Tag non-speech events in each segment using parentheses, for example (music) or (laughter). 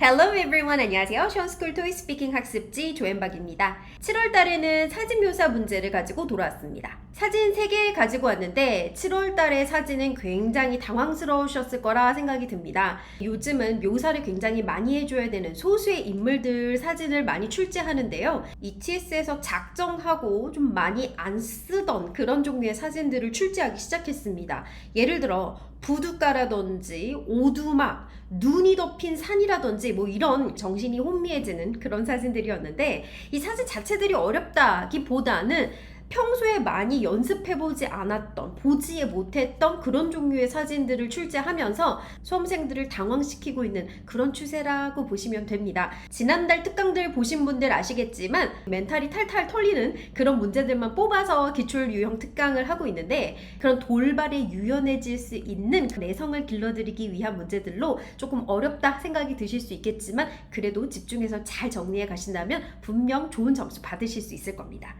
Hello everyone. 안녕하세요. 션스쿨 토이 스피킹 학습지 조앤박입니다. 7월 달에는 사진 묘사 문제를 가지고 돌아왔습니다. 사진 3개 가지고 왔는데 7월 달에 사진은 굉장히 당황스러우셨을 거라 생각이 듭니다. 요즘은 묘사를 굉장히 많이 해줘야 되는 소수의 인물들 사진을 많이 출제하는데요. ETS에서 작정하고 좀 많이 안 쓰던 그런 종류의 사진들을 출제하기 시작했습니다. 예를 들어 부둣가라든지 오두막, 눈이 덮인 산이라든지 뭐 이런 정신이 혼미해지는 그런 사진들이었는데 이 사진 자체들이 어렵다기보다는 평소에 많이 연습해보지 않았던, 보지 못했던 그런 종류의 사진들을 출제하면서 수험생들을 당황시키고 있는 그런 추세라고 보시면 됩니다. 지난달 특강들 보신 분들 아시겠지만 멘탈이 탈탈 털리는 그런 문제들만 뽑아서 기출 유형 특강을 하고 있는데 그런 돌발에 유연해질 수 있는 그 내성을 길러드리기 위한 문제들로 조금 어렵다 생각이 드실 수 있겠지만 그래도 집중해서 잘 정리해 가신다면 분명 좋은 점수 받으실 수 있을 겁니다.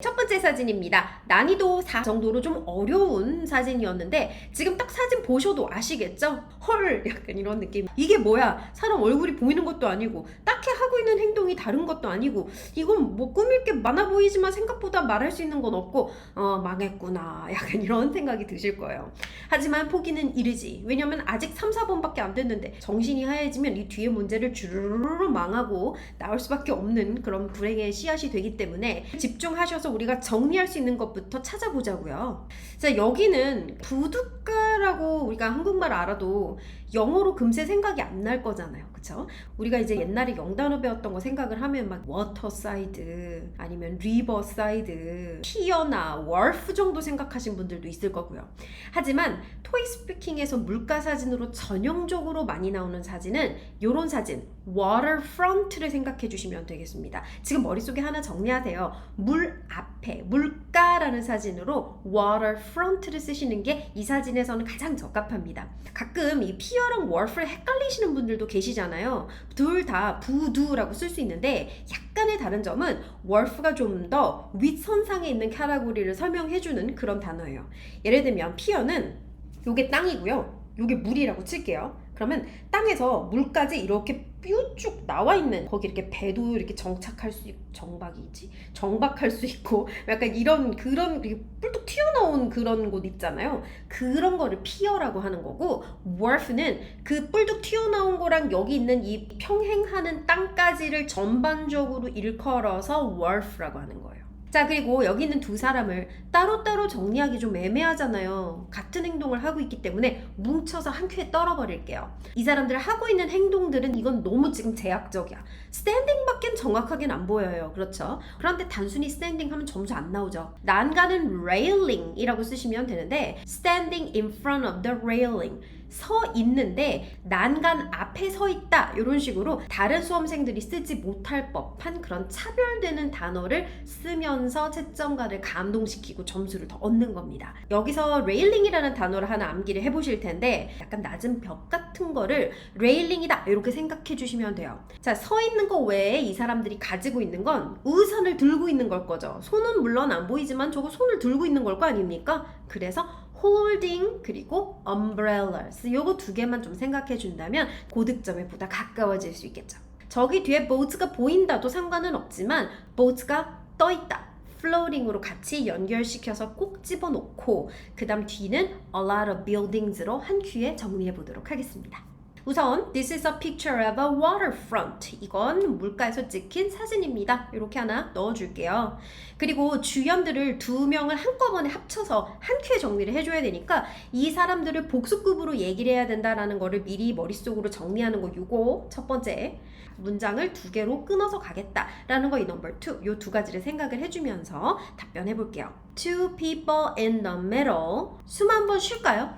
첫 번째 사진입니다. 난이도 4 정도로 좀 어려운 사진이었는데 지금 딱 사진 보셔도 아시겠죠? 헐 약간 이런 느낌. 이게 뭐야? 사람 얼굴이 보이는 것도 아니고 딱히 하고 있는 행동이 다른 것도 아니고 이건 뭐 꾸밀 게 많아 보이지만 생각보다 말할 수 있는 건 없고 어 망했구나. (laughs) 약간 이런 생각이 드실 거예요. 하지만 포기는 이르지. 왜냐면 아직 3, 4번밖에 안 됐는데 정신이 하얘지면 이 뒤에 문제를 주르르 망하고 나올 수밖에 없는 그런 불행의 씨앗이 되기 때문에 집중하셔서 우리가 정리할 수 있는 것부터 찾아보자고요. 자, 여기는 부둣가라고 우리가 한국말 알아도 영어로 금세 생각이 안 날 거잖아요. 그쵸? 우리가 이제 옛날에 영단어 배 웠던 거 생각을 하면 막 워터 사이드 아니면 리버 사이드 피어나 월프 정도 생각하신 분들도 있을 거고요. 하지만 토이 스피킹에서 물가 사진으로 전형적으로 많이 나오는 사진은 이런 사진 waterfront를 생각해 주시면 되겠습니다. 지금 머릿속에 하나 정리하세요. 물 앞에 물가라는 사진으로 waterfront를 쓰시는 게 이 사진에서는 가장 적합합니다. 가끔 이 피어랑 월프를 헷갈리시는 분들도 계시잖아요. 둘 다 부두 라고 쓸 수 있는데 약간의 다른 점은 월프가 좀 더 윗선상에 있는 카테고리를 설명해주는 그런 단어예요. 예를 들면 피어는 요게 땅이고요. 요게 물이라고 칠게요. 그러면 땅에서 물까지 이렇게 뾰쭉 나와 있는 거기 이렇게 배도 이렇게 정착할 수 있고 정박이지 정박할 수 있고 (laughs) 약간 이런 그런 뿔뚝 튀어나온 그런 곳 있잖아요 그런 거를 피어라고 하는 거고 wharf는 그 뿔뚝 튀어나온 거랑 여기 있는 이 평행하는 땅까지를 전반적으로 일컬어서 wharf라고 하는 거예요. 자, 그리고 여기 있는 두 사람을 따로따로 정리하기 좀 애매하잖아요. 같은 행동을 하고 있기 때문에 뭉쳐서 한 큐에 떨어버릴게요. 이 사람들 하고 있는 행동들은 이건 너무 지금 제약적이야. 스탠딩밖엔 정확하게는 안 보여요. 그렇죠? 그런데 단순히 스탠딩 하면 점수 안 나오죠. 난간은 railing이라고 쓰시면 되는데 standing in front of the railing. 서 있는데 난간 앞에 서 있다 이런 식으로 다른 수험생들이 쓰지 못할 법한 그런 차별되는 단어를 쓰면서 채점가를 감동시키고 점수를 더 얻는 겁니다. 여기서 레일링이라는 단어를 하나 암기를 해보실 텐데 약간 낮은 벽 같은 거를 레일링이다 이렇게 생각해 주시면 돼요. 자, 서 있는 거 외에 이 사람들이 가지고 있는 건 우산을 들고 있는 걸 거죠. 손은 물론 안 보이지만 저거 손을 들고 있는 걸 거 아닙니까? 그래서 holding 그리고 umbrellas 요거 두 개만 좀 생각해 준다면 고득점에 보다 가까워질 수 있겠죠. 저기 뒤에 boat가 보인다도 상관은 없지만 boat가 떠 있다. floating으로 같이 연결시켜서 꼭 집어넣고 그 다음 뒤는 a lot of buildings로 한 큐에 정리해 보도록 하겠습니다. 우선 This is a picture of a waterfront. 이건 물가에서 찍힌 사진입니다. 이렇게 하나 넣어줄게요. 그리고 주연들을 두 명을 한꺼번에 합쳐서 한 큐에 정리를 해줘야 되니까 이 사람들을 복수급으로 얘기를 해야 된다라는 거를 미리 머릿속으로 정리하는 거 요거 첫 번째 문장을 두 개로 끊어서 가겠다라는 거이 넘버 2. 요 두 가지를 생각을 해주면서 답변해 볼게요. Two people in the middle. 숨 한 번 쉴까요?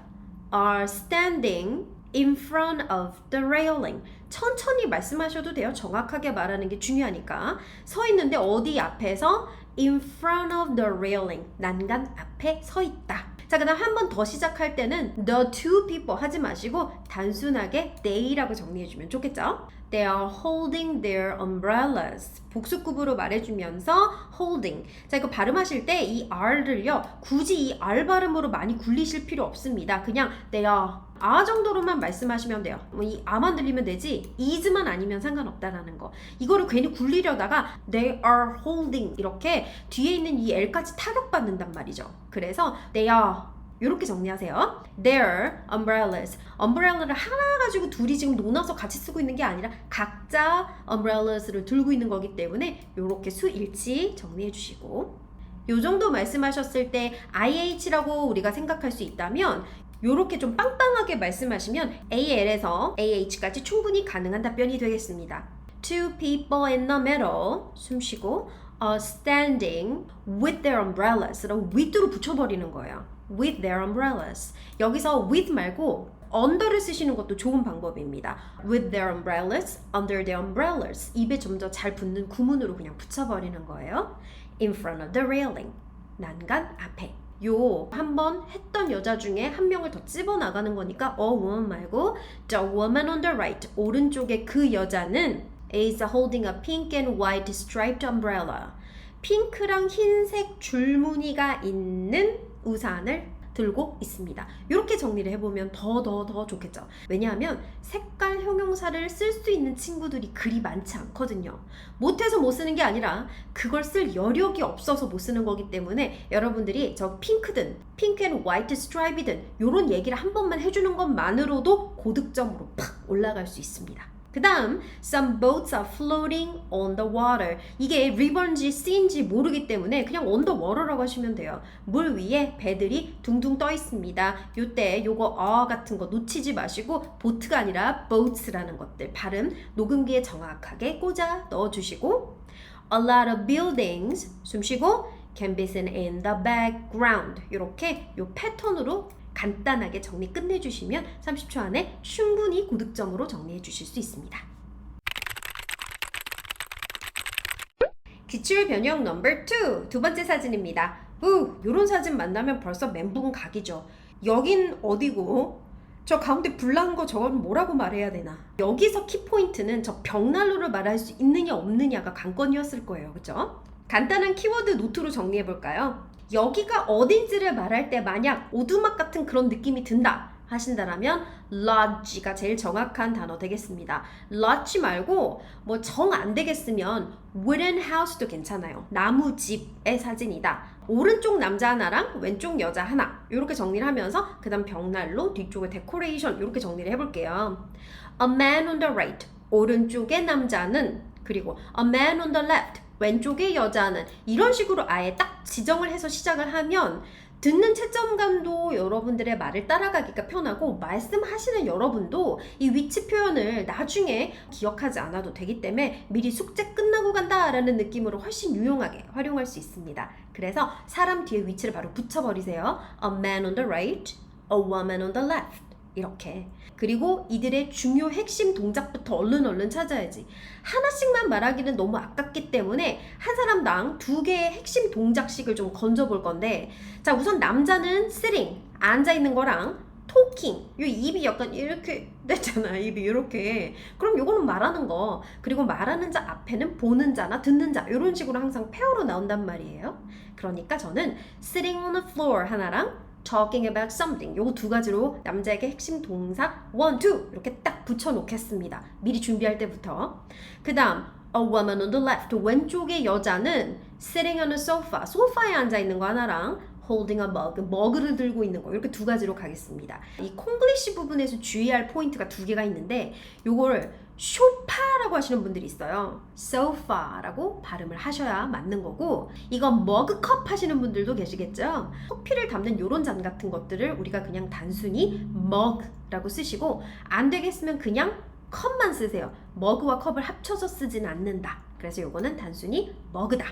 are standing in front of the railing. 천천히 말씀하셔도 돼요. 정확하게 말하는 게 중요하니까. 서 있는데 어디 앞에서 in front of the railing. 난간 앞에 서 있다. 자, 그 다음 한 번 더 시작할 때는 the two people 하지 마시고 단순하게 they라고 정리해 주면 좋겠죠? They are holding their umbrellas. 복수급으로 말해주면서 holding. 자, 이거 발음하실 때 이 R를요, 굳이 이 R 발음으로 많이 굴리실 필요 없습니다. 그냥 they are. 아 정도로만 말씀하시면 돼요. 뭐이 아만 들리면 되지 is만 아니면 상관없다라는 거. 이거를 괜히 굴리려다가 they are holding 이렇게 뒤에 있는 이 L까지 타격받는단 말이죠. 그래서 they are 이렇게 정리하세요. Their umbrellas. umbrel라를 하나 가지고 둘이 지금 논아서 같이 쓰고 있는 게 아니라 각자 umbrellas를 들고 있는 거기 때문에 이렇게 수일치 정리해 주시고 요 정도 말씀하셨을 때 IH라고 우리가 생각할 수 있다면 요렇게 좀 빵빵하게 말씀하시면 AL에서 AH까지 충분히 가능한 답변이 되겠습니다. Two people in the middle 숨 쉬고 uh, standing with their umbrellas라고 with로 붙여버리는 거예요. With their umbrellas. 여기서 with 말고 under를 쓰시는 것도 좋은 방법입니다. with their umbrellas, under their umbrellas. 입에 좀 더 잘 붙는 구문으로 그냥 붙여버리는 거예요. in front of the railing. 난간 앞에. 요 한 번 했던 여자 중에 한 명을 더 집어 나가는 거니까 a woman 말고 the woman on the right 오른쪽에 그 여자는 is holding a pink and white striped umbrella. 핑크랑 흰색 줄무늬가 있는 우산을 들고 있습니다. 이렇게 정리를 해보면 더 더 더 좋겠죠. 왜냐하면 색깔 형용사를 쓸 수 있는 친구들이 그리 많지 않거든요. 못해서 못 쓰는 게 아니라 그걸 쓸 여력이 없어서 못 쓰는 거기 때문에 여러분들이 저 핑크든 핑크 앤 화이트 스트라이비든 이런 얘기를 한 번만 해주는 것만으로도 고득점으로 팍 올라갈 수 있습니다. 그 다음 Some boats are floating on the water 이게 river인지 sea인지 모르기 때문에 그냥 on the water라고 하시면 돼요 물 위에 배들이 둥둥 떠 있습니다 요때 요거 어 같은 거 놓치지 마시고 보트가 아니라 boats라는 것들 발음 녹음기에 정확하게 꽂아 넣어주시고 A lot of buildings 숨 쉬고 can be seen in the background 이렇게 요 패턴으로 간단하게 정리 끝내주시면 30초 안에 충분히 고득점으로 정리해 주실 수 있습니다. 기출 변형 넘버 2, 두 번째 사진입니다. 우, 요런 사진 만나면 벌써 멘붕 각이죠. 여긴 어디고? 저 가운데 불난 거 저건 뭐라고 말해야 되나? 여기서 키포인트는 저 벽난로를 말할 수 있느냐 없느냐가 관건이었을 거예요. 그죠? 간단한 키워드 노트로 정리해 볼까요? 여기가 어딘지를 말할 때 만약 오두막 같은 그런 느낌이 든다 하신다라면 lodge가 제일 정확한 단어 되겠습니다. lodge 말고 뭐 정 안 되겠으면 wooden house도 괜찮아요. 나무 집의 사진이다. 오른쪽 남자 하나랑 왼쪽 여자 하나 이렇게 정리를 하면서 그다음 벽난로 뒤쪽에 데코레이션 이렇게 정리를 해볼게요. A man on the right 오른쪽의 남자는 그리고 a man on the left 왼쪽의 여자는 이런 식으로 아예 딱 지정을 해서 시작을 하면 듣는 채점감도 여러분들의 말을 따라가기가 편하고 말씀하시는 여러분도 이 위치 표현을 나중에 기억하지 않아도 되기 때문에 미리 숙제 끝나고 간다라는 느낌으로 훨씬 유용하게 활용할 수 있습니다. 그래서 사람 뒤에 위치를 바로 붙여버리세요. A man on the right, a woman on the left. 이렇게. 그리고 이들의 중요 핵심 동작부터 얼른 얼른 찾아야지. 하나씩만 말하기는 너무 아깝기 때문에 한 사람당 두 개의 핵심 동작씩을 좀 건져볼 건데, 자, 우선 남자는 sitting, 앉아있는 거랑 talking, 이 입이 약간 이렇게 됐잖아. 입이 이렇게. 그럼 요거는 말하는 거. 그리고 말하는 자 앞에는 보는 자나 듣는 자, 이런 식으로 항상 페어로 나온단 말이에요. 그러니까 저는 sitting on the floor 하나랑 talking about something 요거 두 가지로 남자에게 핵심 동사 one, two 이렇게 딱 붙여 놓겠습니다. 미리 준비할 때부터. 그 다음 a woman on the left 왼쪽의 여자는 sitting on a sofa 소파에 앉아 있는 거 하나랑 holding a mug 머그를 들고 있는 거 이렇게 두 가지로 가겠습니다. 이 콩글리시 부분에서 주의할 포인트가 두 개가 있는데 요거를 쇼파라고 하시는 분들이 있어요. sofa라고 발음을 하셔야 맞는 거고 이건 머그컵 하시는 분들도 계시겠죠. 커피를 담는 요런 잔 같은 것들을 우리가 그냥 단순히 mug라고 쓰시고 안 되겠으면 그냥 컵만 쓰세요. 머그와 컵을 합쳐서 쓰진 않는다. 그래서 요거는 단순히 머그다.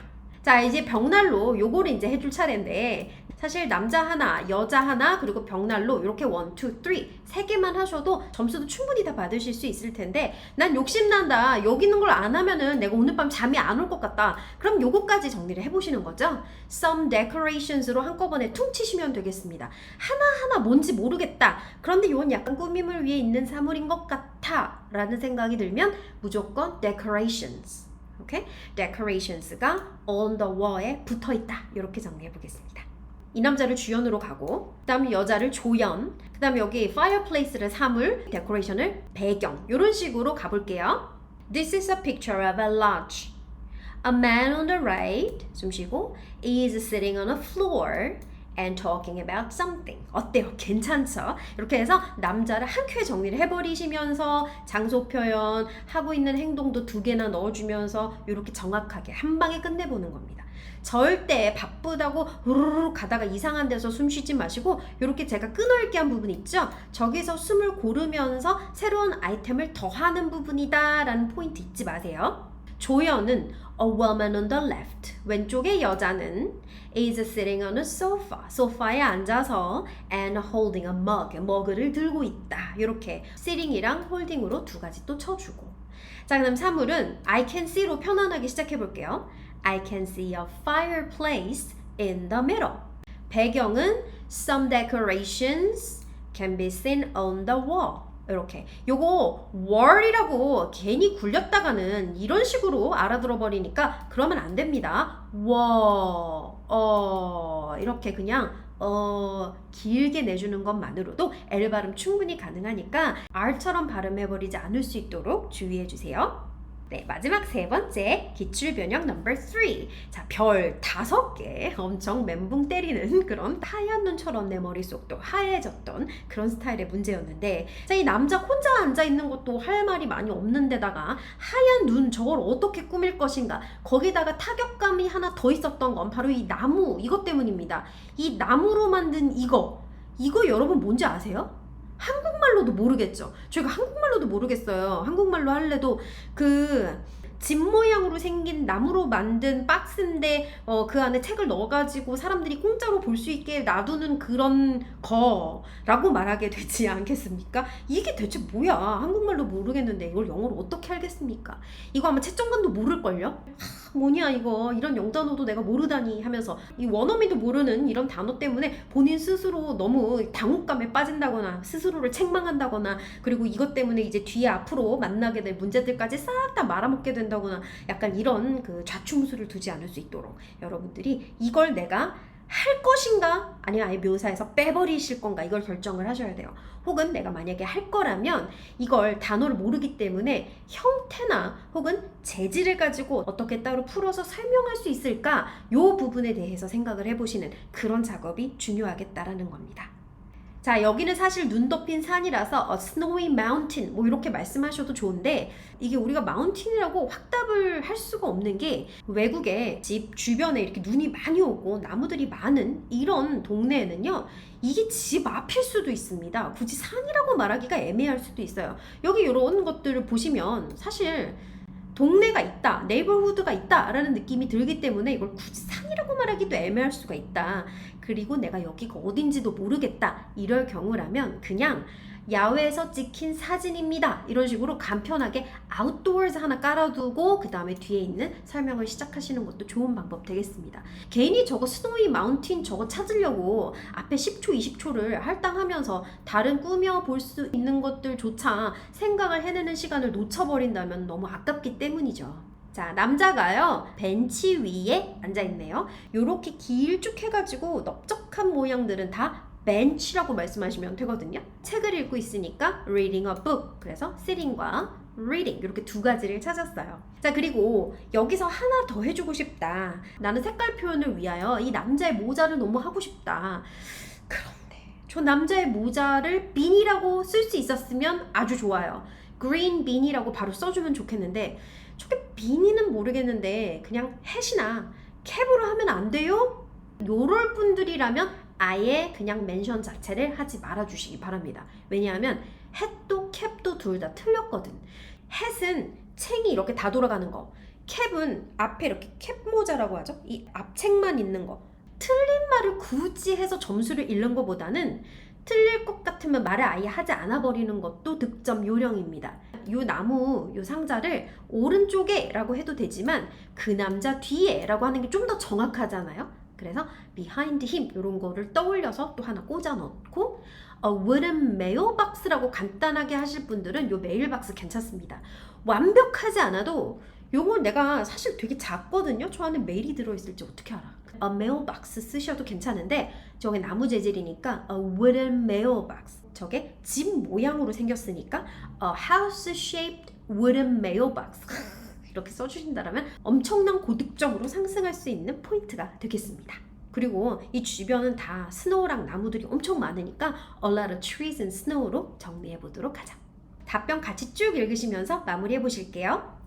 자 이제 벽난로 요거를 이제 해줄 차례인데 사실 남자 하나 여자 하나 그리고 벽난로 이렇게 원, 투, 쓰리 세 개만 하셔도 점수도 충분히 다 받으실 수 있을 텐데 난 욕심난다. 여기 있는 걸 안 하면은 내가 오늘 밤 잠이 안 올 것 같다. 그럼 요거까지 정리를 해보시는 거죠? Some decorations로 한꺼번에 퉁 치시면 되겠습니다. 하나하나 뭔지 모르겠다. 그런데 이건 약간 꾸밈을 위해 있는 사물인 것 같아. 좋다라는 생각이 들면 무조건 decorations. 오케이? decorations가 on the wall에 붙어 있다. 이렇게 정리해 보겠습니다. 이 남자를 주연으로 가고 그다음에 여자를 조연 그다음에 여기 fireplace를 사물 데코레이션을 배경 이런 식으로 가볼게요. This is a picture of a lodge. A man on the right 숨 쉬고 is sitting on a floor and talking about something. 어때요? 괜찮죠? 이렇게 해서 남자를 한 큐에 정리를 해버리시면서 장소 표현 하고 있는 행동도 두 개나 넣어주면서 이렇게 정확하게 한 방에 끝내보는 겁니다. 절대 바쁘다고 우르르 가다가 이상한 데서 숨 쉬지 마시고 이렇게 제가 끊어읽기 한 부분 있죠? 저기서 숨을 고르면서 새로운 아이템을 더하는 부분이다 라는 포인트 잊지 마세요. 조연은 a woman on the left 왼쪽의 여자는 is sitting on a sofa 소파에 앉아서 and holding a mug 머그를 들고 있다 이렇게 sitting이랑 holding으로 두 가지 또 쳐주고 자 그다음 사물은 I can see로 편안하게 시작해 볼게요 I can see a fireplace in the middle 배경은 some decorations can be seen on the wall 이렇게 요거 wall이라고 괜히 굴렸다가는 이런 식으로 알아들어 버리니까 그러면 안 됩니다. wall 어 이렇게 그냥 어 길게 내주는 것만으로도 L 발음 충분히 가능하니까 R처럼 발음해 버리지 않을 수 있도록 주의해 주세요. 네, 마지막 세 번째 기출 변형 넘버 3. 자, 별 다섯 개 엄청 멘붕 때리는 (laughs) 그런 하얀 눈처럼 내 머릿속도 하얘졌던 그런 스타일의 문제였는데 자, 이 남자 혼자 앉아 있는 것도 할 말이 많이 없는데다가 하얀 눈 저걸 어떻게 꾸밀 것인가 거기다가 타격감이 하나 더 있었던 건 바로 이 나무 이것 때문입니다. 이 나무로 만든 이거 이거 여러분 뭔지 아세요? 한국말로도 모르겠죠. 저희가 한국말로도 모르겠어요. 한국말로 할래도 그 집 모양으로 생긴 나무로 만든 박스인데 어, 그 안에 책을 넣어가지고 사람들이 공짜로 볼 수 있게 놔두는 그런 거라고 말하게 (laughs) 되지 않겠습니까? 이게 대체 뭐야? 한국말로 모르겠는데 이걸 영어로 어떻게 알겠습니까? 이거 아마 채점관도 모를걸요? 하, 뭐냐 이거 이런 영단어도 내가 모르다니 하면서 이 원어민도 모르는 이런 단어 때문에 본인 스스로 너무 당혹감에 빠진다거나 스스로를 책망한다거나 그리고 이것 때문에 이제 뒤에 앞으로 만나게 될 문제들까지 싹 다 말아먹게 된다거나 약간 이런 그 좌충수를 두지 않을 수 있도록 여러분들이 이걸 내가 할 것인가 아니면 아예 묘사에서 빼버리실 건가 이걸 결정을 하셔야 돼요. 혹은 내가 만약에 할 거라면 이걸 단어를 모르기 때문에 형태나 혹은 재질을 가지고 어떻게 따로 풀어서 설명할 수 있을까 요 부분에 대해서 생각을 해보시는 그런 작업이 중요하겠다라는 겁니다. 자 여기는 사실 눈 덮인 산이라서 a snowy mountain 뭐 이렇게 말씀하셔도 좋은데 이게 우리가 마운틴이라고 확답을 할 수가 없는 게 외국에 집 주변에 이렇게 눈이 많이 오고 나무들이 많은 이런 동네에는요 이게 집 앞일 수도 있습니다. 굳이 산이라고 말하기가 애매할 수도 있어요. 여기 이런 것들을 보시면 사실 동네가 있다, 네이버후드가 있다라는 느낌이 들기 때문에 이걸 굳이 산이라고 말하기도 애매할 수가 있다. 그리고 내가 여기가 어딘지도 모르겠다. 이럴 경우라면 그냥 야외에서 찍힌 사진입니다. 이런 식으로 간편하게 아웃도어즈 하나 깔아두고 그 다음에 뒤에 있는 설명을 시작하시는 것도 좋은 방법 되겠습니다. 괜히 저거 스노이 마운틴 저거 찾으려고 앞에 10초, 20초를 할당하면서 다른 꾸며 볼 수 있는 것들조차 생각을 해내는 시간을 놓쳐버린다면 너무 아깝기 때문이죠. 자, 남자가요, 벤치 위에 앉아있네요. 요렇게 길쭉 해가지고 넓적한 모양들은 다 bench라고 말씀하시면 되거든요. 책을 읽고 있으니까 reading a book. 그래서 sitting과 reading 이렇게 두 가지를 찾았어요. 자, 그리고 여기서 하나 더 해주고 싶다. 나는 색깔 표현을 위하여 이 남자의 모자를 너무 하고 싶다. 그런데 저 남자의 모자를 빈이라고 쓸 수 있었으면 아주 좋아요. green bean이라고 바로 써주면 좋겠는데 저게 비니는 모르겠는데 그냥 햇이나 캡으로 하면 안 돼요? 요럴 분들이라면 아예 그냥 멘션 자체를 하지 말아 주시기 바랍니다. 왜냐하면 햇도 캡도 둘 다 틀렸거든. 햇은 챙이 이렇게 다 돌아가는 거. 캡은 앞에 이렇게 캡 모자라고 하죠. 이 앞책만 있는 거. 틀린 말을 굳이 해서 점수를 잃는 것보다는 틀릴 것 같으면 말을 아예 하지 않아 버리는 것도 득점 요령입니다. 요 나무 요 상자를 오른쪽에라고 해도 되지만 그 남자 뒤에라고 하는 게 좀 더 정확하잖아요. 그래서 behind him 이런 거를 떠올려서 또 하나 꽂아 넣고 a wooden mailbox라고 간단하게 하실 분들은 요 메일박스 괜찮습니다. 완벽하지 않아도 요건 내가 사실 되게 작거든요. 저 안에 메일이 들어있을지 어떻게 알아? a mailbox 쓰셔도 괜찮은데 저게 나무 재질이니까 a wooden mailbox 저게 집 모양으로 생겼으니까 a house shaped wooden mailbox 이렇게 써주신다면 엄청난 고득점으로 상승할 수 있는 포인트가 되겠습니다. 그리고 이 주변은 다 스노우랑 나무들이 엄청 많으니까 a lot of trees and snow로 정리해 보도록 하자. 답변 같이 쭉 읽으시면서 마무리해 보실게요.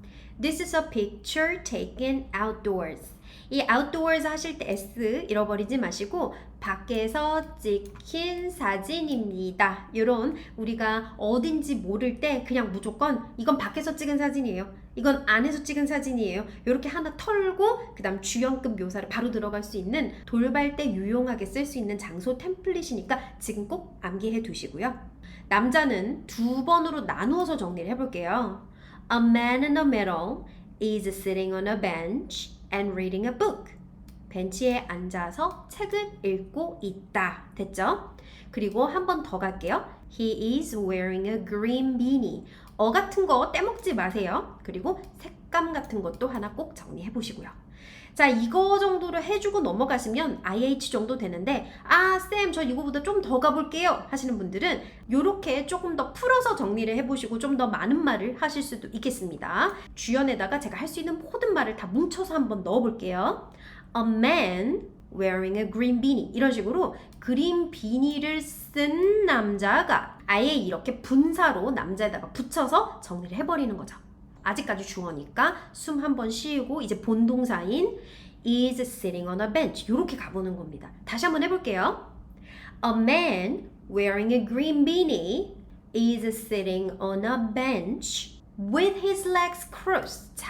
This is a picture taken outdoors. 이 outdoors 하실 때 S 잃어버리지 마시고 밖에서 찍힌 사진입니다. 이런 우리가 어딘지 모를 때 그냥 무조건 이건 밖에서 찍은 사진이에요. 이건 안에서 찍은 사진이에요. 이렇게 하나 털고 그 다음 주연급 묘사를 바로 들어갈 수 있는 돌발 때 유용하게 쓸 수 있는 장소 템플릿이니까 지금 꼭 암기해 두시고요. 남자는 두 번으로 나누어서 정리를 해볼게요. A man in the middle is sitting on a bench and reading a book. 벤치에 앉아서 책을 읽고 있다. 됐죠? 그리고 한 번 더 갈게요. He is wearing a green beanie. 어 같은 거 떼먹지 마세요. 그리고 색감 같은 것도 하나 꼭 정리해 보시고요. 자, 이거 정도로 해주고 넘어가시면 IH 정도 되는데, 아, 쌤, 저 이거보다 좀 더 가볼게요. 하시는 분들은 이렇게 조금 더 풀어서 정리를 해보시고 좀 더 많은 말을 하실 수도 있겠습니다. 주연에다가 제가 할 수 있는 모든 말을 다 뭉쳐서 한번 넣어볼게요. A man wearing a green beanie. 이런 식으로 그린 비니를 쓴 남자가 아예 이렇게 분사로 남자에다가 붙여서 정리를 해버리는 거죠. 아직까지 주어니까 숨 한 번 쉬고 이제 본동사인 is sitting on a bench 이렇게 가보는 겁니다. 다시 한번 해볼게요. A man wearing a green beanie is sitting on a bench with his legs crossed. 자,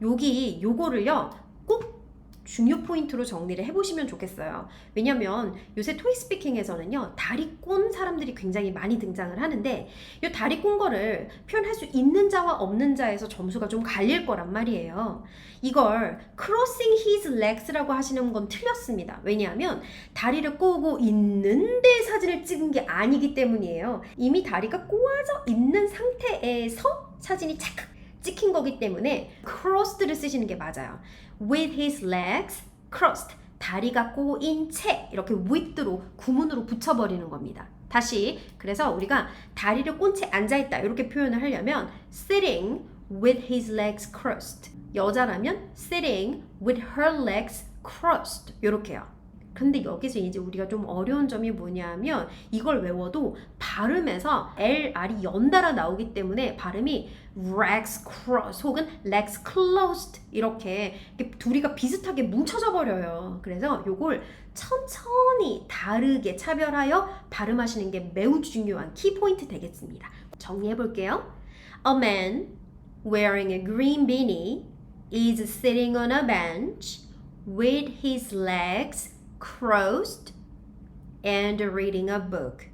여기 요거를요 꼭 중요 포인트로 정리를 해보시면 좋겠어요. 왜냐면 요새 토익 스피킹에서는요, 다리 꼰 사람들이 굉장히 많이 등장을 하는데, 이 다리 꼰 거를 표현할 수 있는 자와 없는 자에서 점수가 좀 갈릴 거란 말이에요. 이걸 crossing his legs라고 하시는 건 틀렸습니다. 왜냐하면 다리를 꼬고 있는데 사진을 찍은 게 아니기 때문이에요. 이미 다리가 꼬아져 있는 상태에서 사진이 착 찍힌 거기 때문에 crossed를 쓰시는 게 맞아요. with his legs crossed 다리가 꼬인 채 이렇게 with로 구문으로 붙여버리는 겁니다. 다시 그래서 우리가 다리를 꼰 채 앉아있다 이렇게 표현을 하려면 sitting with his legs crossed 여자라면 sitting with her legs crossed 이렇게요. 근데 여기서 이제 우리가 좀 어려운 점이 뭐냐면 이걸 외워도 발음에서 L, R이 연달아 나오기 때문에 발음이 legs cross 혹은 legs closed 이렇게, 둘이가 비슷하게 뭉쳐져 버려요. 그래서 요걸 천천히 다르게 차별하여 발음하시는 게 매우 중요한 키포인트 되겠습니다. 정리해 볼게요. A man wearing a green beanie is sitting on a bench with his legs crossed and reading a book.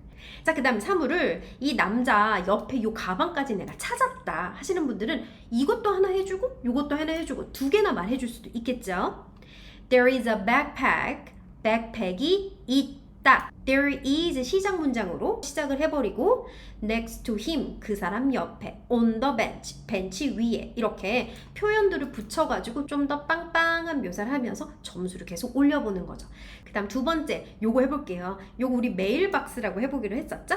자, 그 다음 사물을 이 남자 옆에 요 가방까지 내가 찾았다 하시는 분들은 이것도 하나 해주고 이것도 하나 해주고 두 개나 말해줄 수도 있겠죠. There is a backpack. 백팩이 있다. There is 시작 문장으로 시작을 해버리고 next to him 그 사람 옆에 on the bench 벤치 위에 이렇게 표현들을 붙여가지고 좀 더 빵빵한 묘사를 하면서 점수를 계속 올려보는 거죠. 그 다음 두 번째 요거 해볼게요. 요거 우리 메일박스라고 해보기로 했었죠?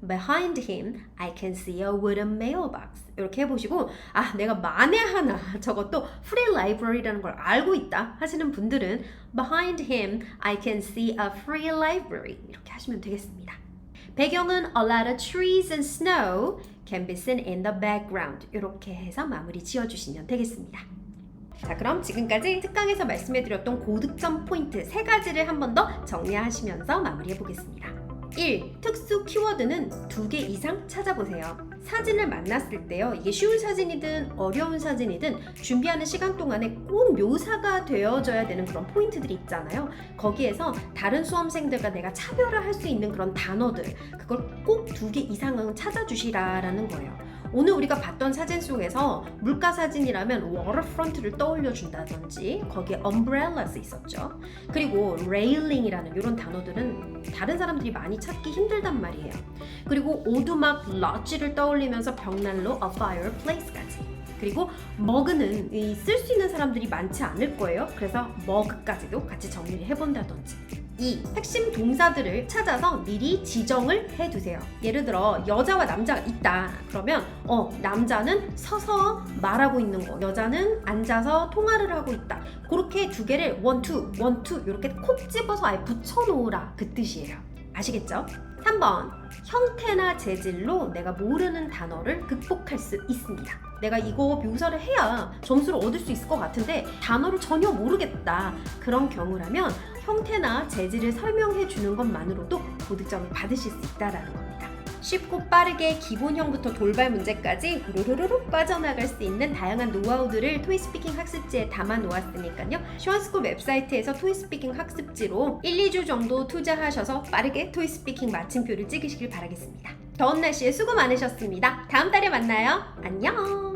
Behind him, I can see a wooden mailbox. 이렇게 해보시고, 아, 내가 만에 하나 저것도 free library라는 걸 알고 있다 하시는 분들은 Behind him, I can see a free library. 이렇게 하시면 되겠습니다. 배경은 a lot of trees and snow can be seen in the background. 이렇게 해서 마무리 지어주시면 되겠습니다. 자, 그럼 지금까지 특강에서 말씀해드렸던 고득점 포인트 세 가지를 한 번 더 정리하시면서 마무리해 보겠습니다. 1. 특수 키워드는 두 개 이상 찾아보세요. 사진을 만났을 때요. 이게 쉬운 사진이든 어려운 사진이든 준비하는 시간 동안에 꼭 묘사가 되어져야 되는 그런 포인트들이 있잖아요. 거기에서 다른 수험생들과 내가 차별화할 수 있는 그런 단어들 그걸 꼭 두 개 이상은 찾아주시라라는 거예요. 오늘 우리가 봤던 사진 속에서 물가 사진이라면 waterfront를 떠올려 준다든지 거기에 umbrellas 있었죠. 그리고 railing이라는 이런 단어들은 다른 사람들이 많이 찾기 힘들단 말이에요. 그리고 오두막 lodge를 떠올리면서 벽난로 a fireplace까지. 그리고 머그는 쓸 수 있는 사람들이 많지 않을 거예요. 그래서 머그까지도 같이 정리를 해본다든지. 이 핵심 동사들을 찾아서 미리 지정을 해두세요. 예를 들어 여자와 남자가 있다. 그러면 어 남자는 서서 말하고 있는 거, 여자는 앉아서 통화를 하고 있다. 그렇게 두 개를 원투 원투 이렇게 콕 집어서 아예 붙여놓으라 그 뜻이에요. 아시겠죠? 3번 형태나 재질로 내가 모르는 단어를 극복할 수 있습니다. 내가 이거 묘사를 해야 점수를 얻을 수 있을 것 같은데 단어를 전혀 모르겠다. 그런 경우라면 형태나 재질을 설명해 주는 것만으로도 고득점을 받으실 수 있다라는 겁니다. 쉽고 빠르게 기본형부터 돌발 문제까지 루루루루 빠져나갈 수 있는 다양한 노하우들을 토이스피킹 학습지에 담아 놓았으니까요. 슈원스쿨 웹사이트에서 토이스피킹 학습지로 1, 2주 정도 투자하셔서 빠르게 토이스피킹 마침표를 찍으시길 바라겠습니다. 더운 날씨에 수고 많으셨습니다. 다음 달에 만나요. 안녕!